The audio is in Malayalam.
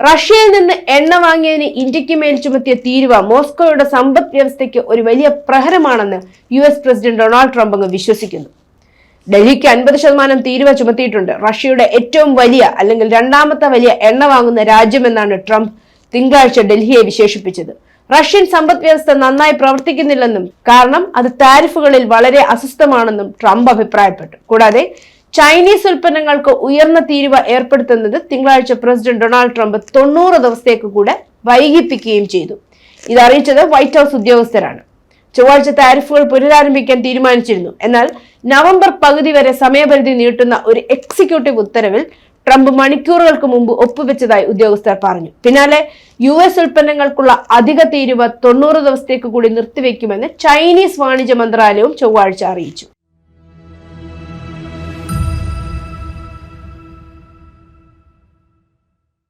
റഷ്യയിൽ നിന്ന് എണ്ണ വാങ്ങിയതിന് ഇന്ത്യയ്ക്ക് മേൽ ചുമത്തിയ തീരുവ മോസ്കോയുടെ സമ്പദ് വ്യവസ്ഥയ്ക്ക് ഒരു വലിയ പ്രഹരമാണെന്ന് U S president Donald Trump അങ്ങ് വിശ്വസിക്കുന്നു. ഡൽഹിക്ക് അൻപത് ശതമാനം തീരുവ ചുമത്തിയിട്ടുണ്ട്. റഷ്യയുടെ ഏറ്റവും വലിയ അല്ലെങ്കിൽ രണ്ടാമത്തെ വലിയ എണ്ണ വാങ്ങുന്ന രാജ്യമെന്നാണ് ട്രംപ് തിങ്കളാഴ്ച ഡൽഹിയെ വിശേഷിപ്പിച്ചത്. റഷ്യൻ സമ്പദ് വ്യവസ്ഥ നന്നായി പ്രവർത്തിക്കുന്നില്ലെന്നും കാരണം അത് താരിഫുകളിൽ വളരെ അസ്വസ്ഥമാണെന്നും ട്രംപ് അഭിപ്രായപ്പെട്ടു. കൂടാതെ ചൈനീസ് ഉൽപ്പന്നങ്ങൾക്ക് ഉയർന്ന തീരുവ ഏർപ്പെടുത്തുന്നത് തിങ്കളാഴ്ച പ്രസിഡന്റ് ഡൊണാൾഡ് ട്രംപ് തൊണ്ണൂറ് ദിവസത്തേക്ക് കൂടെ വൈകിപ്പിക്കുകയും ചെയ്തു. ഇതറിയിച്ചത് വൈറ്റ് ഹൗസ് ഉദ്യോഗസ്ഥരാണ്. ചൊവ്വാഴ്ച താരിഫുകൾ പുനരാരംഭിക്കാൻ തീരുമാനിച്ചിരുന്നു. എന്നാൽ നവംബർ പകുതി വരെ സമയപരിധി നീട്ടുന്ന ഒരു എക്സിക്യൂട്ടീവ് ഉത്തരവിൽ ട്രംപ് മണിക്കൂറുകൾക്ക് മുമ്പ് ഒപ്പുവെച്ചതായി ഉദ്യോഗസ്ഥർ പറഞ്ഞു. പിന്നാലെ യു എസ് ഉൽപ്പന്നങ്ങൾക്കുള്ള അധിക തീരുവ തൊണ്ണൂറ് ദിവസത്തേക്ക് കൂടി നിർത്തിവെക്കുമെന്ന് ചൈനീസ് വാണിജ്യ മന്ത്രാലയവും ചൊവ്വാഴ്ച അറിയിച്ചു.